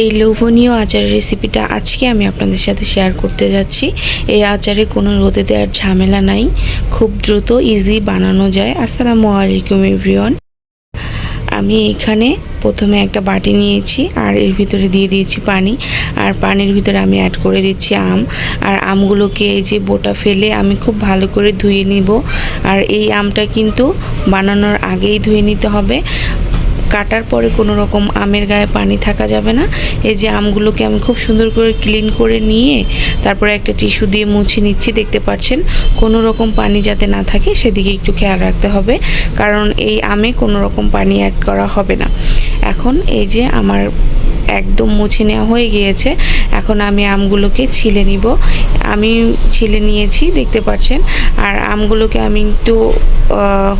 এই লোভনীয় আচারের রেসিপিটা আজকে আমি আপনাদের সাথে শেয়ার করতে যাচ্ছি। এই আচারে কোনো রোদে দেওয়ার ঝামেলা নাই। খুব দ্রুত ইজি বানানো যায়। আসসালামু আলাইকুম এভরিওয়ান আমি এখানে প্রথমে একটা বাটি নিয়েছি, আর এর ভিতরে দিয়ে দিয়েছি পানি। আর পানির ভিতরে আমি অ্যাড করে দিচ্ছি আম। আর আমগুলোকে এই যে বোটা ফেলে আমি খুব ভালো করে ধুয়ে নিব। আর এই আমটা কিন্তু বানানোর আগেই ধুয়ে নিতে হবে। কাটার পরে কোনো রকম আমের গায়ে পানি থাকা যাবে না। এই যে আমগুলোকে আমি খুব সুন্দর করে ক্লিন করে নিয়ে তারপরে একটা টিস্যু দিয়ে মুছে নিচ্ছি, দেখতে পাচ্ছেন? কোনো রকম পানি যাতে না থাকে সেদিকে একটু খেয়াল রাখতে হবে, কারণ এই আমে কোনো রকম পানি অ্যাড করা হবে না। এখন এই যে আমার একদম মুছে নেওয়া হয়ে গিয়েছে। এখন আমি আমগুলোকে ছিলে নিব। আমি ছিলে নিয়েছি, দেখতে পাচ্ছেন। আর আমগুলোকে আমি একটু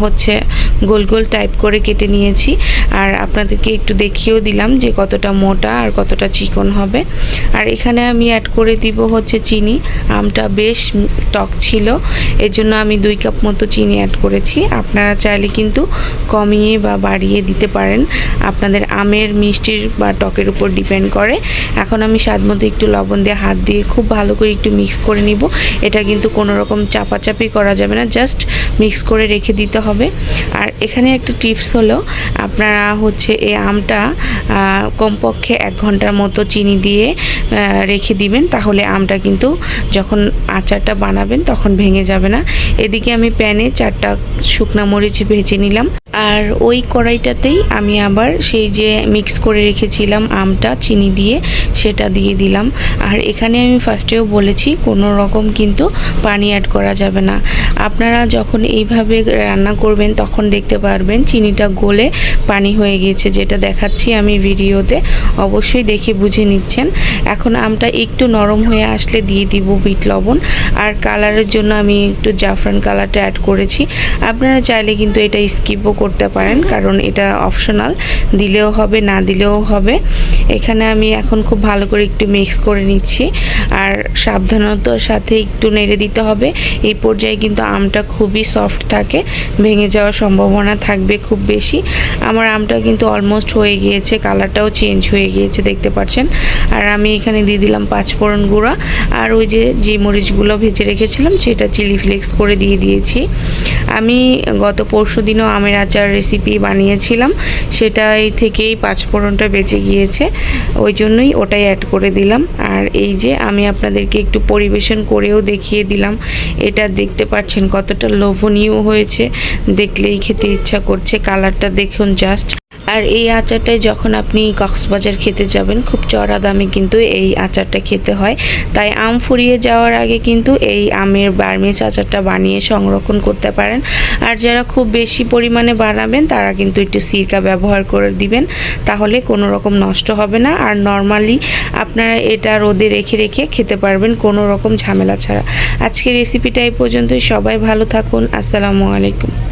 হচ্ছে গোল গোল টাইপ করে কেটে নিয়েছি। আর আপনাদেরকে একটু দেখিয়েও দিলাম যে কতটা মোটা আর কতটা চিকন হবে। আর এখানে আমি অ্যাড করে দিব হচ্ছে চিনি। আমটা বেশ টক ছিল। এর জন্য আমি দুই কাপ মতো চিনি অ্যাড করেছি। আপনারা চাইলে কিন্তু কমিয়ে বা বাড়িয়ে দিতে পারেন। আপনাদের আমের মিষ্টির বা টকের উপর ডিপেন্ড করে। এখন আমি স্বাদ মতো একটু লবণ দিয়ে হাত দিয়ে খুব ভালো করে একটু মিক্স করে নিব। এটা কিন্তু কোনো রকম চাপাচাপি করা যাবে না, জাস্ট মিক্স করে রেখে দিতে হবে। আর এখানে একটা টিপস হলো, আপনারা হচ্ছে এই আমটা কমপক্ষে এক ঘণ্টার মতো চিনি দিয়ে রেখে দিবেন, তাহলে আমটা কিন্তু যখন আচারটা বানাবেন তখন ভেঙে যাবে না। এদিকে আমি প্যানে চারটা শুকনা মরিচ ভেজে নিলাম। আর ওই কড়াইটাতেই আমি আবার সেই যে মিক্স করে রেখেছিলাম আমটা, চিনি দিয়ে, সেটা দিয়ে দিলাম। আর এখানে আমি ফার্স্টেও বলেছি, কোনো রকম কিন্তু পানি অ্যাড করা যাবে না। আপনারা যখন এইভাবে রান্না করবেন, তখন দেখতে পারবেন চিনিটা গলে পানি হয়ে গিয়েছে, যেটা দেখাচ্ছি আমি ভিডিওতে। অবশ্যই দেখে বুঝে নিচ্ছেন। এখন আমটা একটু নরম হয়ে আসলে দিয়ে দিব বিট লবণ। আর কালারের জন্য আমি একটু জাফরান কালারটা অ্যাড করেছি। আপনারা চাইলে কিন্তু এটা স্কিপও করতে পারেন কারণ এটা অপশনাল দিলেও হবে না দিলেও হবে। এখানে আমি এখন খুব ভালো করে একটু মিক্স করে নিচ্ছি। আর সাবধানতার সাথে একটু নেড়ে দিতে হবে। এই পর্যায়ে কিন্তু আমটা খুবই সফট থাকে, ভেঙে যাওয়ার সম্ভাবনা থাকবে খুব বেশি। আমার আমটা কিন্তু অলমোস্ট হয়ে গিয়েছে কালারটাও চেঞ্জ হয়ে গিয়েছে, দেখতে পাচ্ছেন? আর আমি এখানে দিয়ে দিলাম পাঁচফোড়ন গুঁড়া। আর ওই যে যে মরিচগুলো ভেজে রেখেছিলাম, সেটা চিলি ফ্লেক্স করে দিয়ে দিয়েছি। আমি গত পরশু দিনও আমের আচার রেসিপি বানিয়েছিলাম। সেটাই থেকেই পাঁচফোড়নটা বেঁচে গিয়েছে। ওই জন্যই ওটাই অ্যাড করে দিলাম। আর এই যে আমি আপনাদেরকে একটু পরিবেশন করেও দেখিয়ে দিলাম, এটা দেখতে পাচ্ছেন কতটা লোভনীয় হয়েছে। দেখলেই খেতে ইচ্ছা করছে কালারটা দেখুন জাস্ট আর এই আচারটাই যখন আপনি কক্সবাজার খেতে যাবেন, খুব চড়া দামে কিন্তু এই আচারটা খেতে হয়। তাই আম ফুরিয়ে যাওয়ার আগে কিন্তু এই আমের বার্মিজ আচারটা বানিয়ে সংরক্ষণ করতে পারেন। আর যারা খুব বেশি পরিমাণে বানাবেন, তারা কিন্তু একটু সিরকা ব্যবহার করে দিবেন। তাহলে কোনো রকম নষ্ট হবে না। আর নর্মালি আপনারা এটা রোদে রেখে রেখে খেতে পারবেন, কোনো রকম ঝামেলা ছাড়া। আজকের রেসিপিটা এই পর্যন্তই। সবাই ভালো থাকুন। আসসালামু আলাইকুম।